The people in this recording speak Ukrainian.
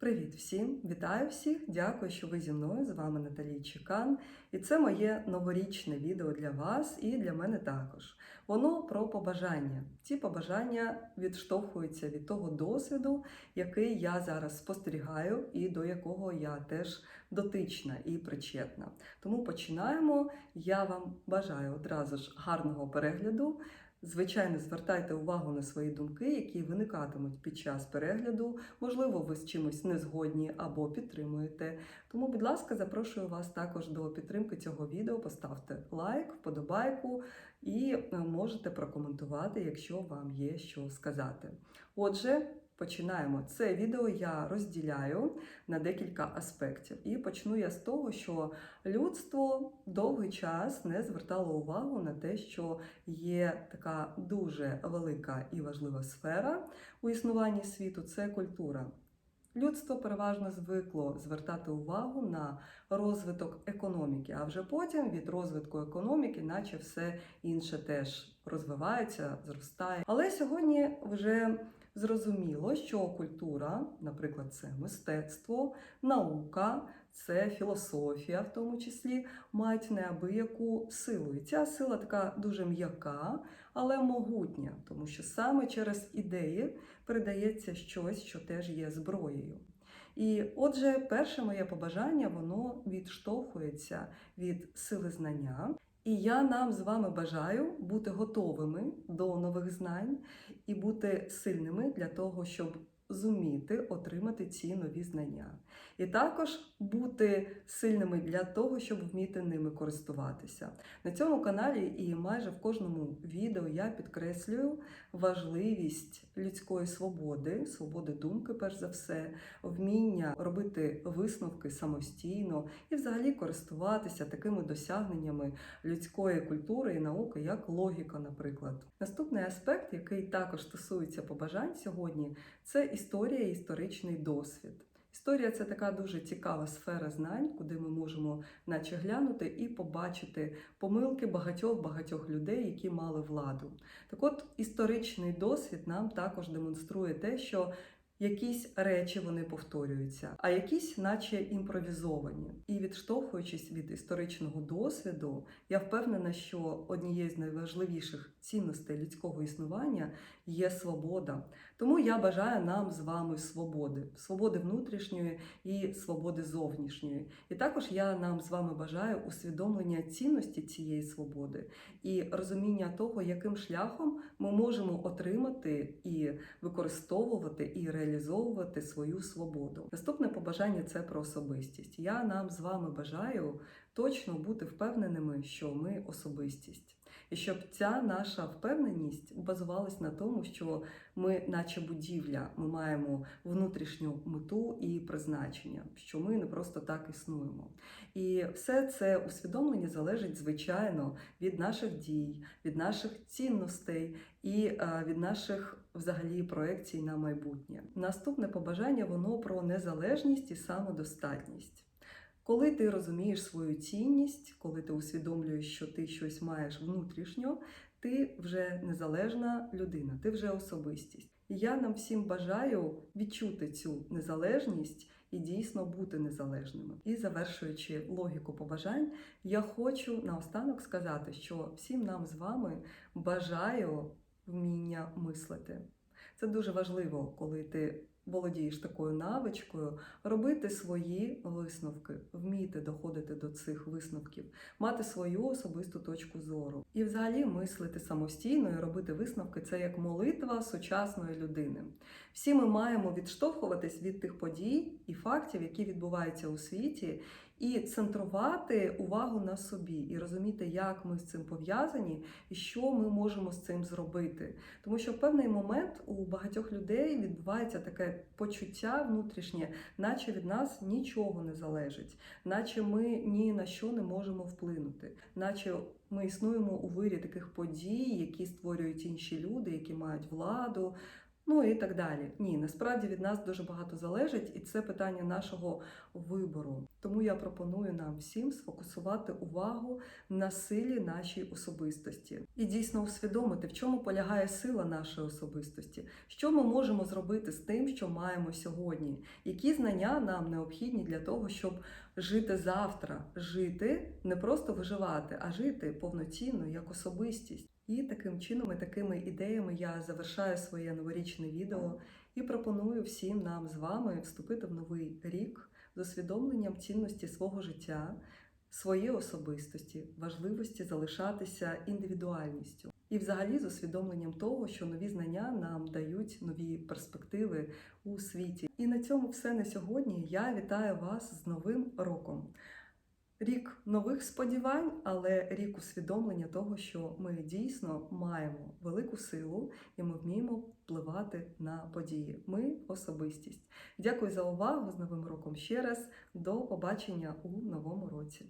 Привіт всім! Вітаю всіх! Дякую, що ви зі мною. З вами Наталія Чекан. І це моє новорічне відео для вас і для мене також. Воно про побажання. Ці побажання відштовхуються від того досвіду, який я зараз спостерігаю, і до якого я теж дотична і причетна. Тому починаємо. Я вам бажаю одразу ж гарного перегляду. Звичайно, звертайте увагу на свої думки, які виникатимуть під час перегляду. Можливо, ви з чимось не згодні або підтримуєте. Тому, будь ласка, запрошую вас також до підтримки цього відео. Поставте лайк, вподобайку і е, можете прокоментувати, якщо вам є що сказати. Отже. Починаємо. Це відео я розділяю на декілька аспектів. І почну я з того, що людство довгий час не звертало увагу на те, що є така дуже велика і важлива сфера у існуванні світу це культура. Людство переважно звикло звертати увагу на розвиток економіки, а вже потім від розвитку економіки, наче все інше теж розвивається, зростає. Але сьогодні вже зрозуміло, що культура, наприклад, це мистецтво, наука, це філософія, в тому числі, мають неабияку силу. І ця сила така дуже м'яка, але могутня, тому що саме через ідеї передається щось, що теж є зброєю. І отже, перше моє побажання, воно відштовхується від сили знання. І я нам з вами бажаю бути готовими до нових знань і бути сильними для того, щоб зуміти отримати ці нові знання. І також бути сильними для того, щоб вміти ними користуватися. На цьому каналі і майже в кожному відео я підкреслюю важливість людської свободи, свободи думки, перш за все, вміння робити висновки самостійно і взагалі користуватися такими досягненнями людської культури і науки, як логіка, наприклад. Наступний аспект, який також стосується побажань сьогодні, це історія і історичний досвід. Історія це така дуже цікава сфера знань, куди ми можемо наче глянути і побачити помилки багатьох-багатьох людей, які мали владу. Так от історичний досвід нам також демонструє те, що Якісь речі вони повторюються, а якісь, наче імпровізовані. І відштовхуючись від історичного досвіду, я впевнена, що однією з найважливіших цінностей людського існування є свобода. Тому я бажаю нам з вами свободи, свободи внутрішньої і свободи зовнішньої. І також я нам з вами бажаю усвідомлення цінності цієї свободи і розуміння того, яким шляхом ми можемо отримати і використовувати і реалізовувати свою свободу. Наступне побажання це про особистість. Я нам з вами бажаю точно бути впевненими, що ми особистість. І щоб ця наша впевненість базувалась на тому, що ми, наче будівля, ми маємо внутрішню мету і призначення, що ми не просто так існуємо. І все це усвідомлення залежить, звичайно, від наших дій, від наших цінностей і е, від наших взагалі проекцій на майбутнє. Наступне побажання воно про незалежність і самодостатність. Коли ти розумієш свою цінність, коли ти усвідомлюєш, що ти щось маєш внутрішньо, ти вже незалежна людина, ти вже особистість. І я нам всім бажаю відчути цю незалежність і дійсно бути незалежними. І завершуючи логіку побажань, я хочу наостанок сказати, що всім нам з вами бажаю вміння мислити. Це дуже важливо, коли ти володієш такою навичкою, робити свої висновки, вміти доходити до цих висновків, мати свою особисту точку зору. І взагалі мислити самостійно і робити висновки це як молитва сучасної людини. Всі ми маємо відштовхуватись від тих подій і фактів, які відбуваються у світі. І центрувати увагу на собі, і розуміти, як ми з цим пов'язані, і що ми можемо з цим зробити. Тому що в певний момент у багатьох людей відбувається таке почуття внутрішнє, наче від нас нічого не залежить, наче ми ні на що не можемо вплинути, наче ми існуємо у вирі таких подій, які створюють інші люди, які мають владу. Ну і так далі. Ні, насправді від нас дуже багато залежить, і це питання нашого вибору. Тому я пропоную нам всім сфокусувати увагу на силі нашій особистості і дійсно усвідомити, в чому полягає сила нашої особистості, що ми можемо зробити з тим, що маємо сьогодні, які знання нам необхідні для того, щоб жити завтра, жити не просто виживати, а жити повноцінно як особистість. І таким чином і такими ідеями я завершаю своє новорічне відео і пропоную всім нам з вами вступити в новий рік з усвідомленням цінності свого життя, своєї особистості, важливості залишатися індивідуальністю. І взагалі з усвідомленням того, що нові знання нам дають нові перспективи у світі. І на цьому все на сьогодні. Я вітаю вас з Новим роком. Рік нових сподівань, але рік усвідомлення того, що ми дійсно маємо велику силу і ми вміємо впливати на події. Ми особистість. Дякую за увагу з Новим роком ще раз. До побачення у новому році.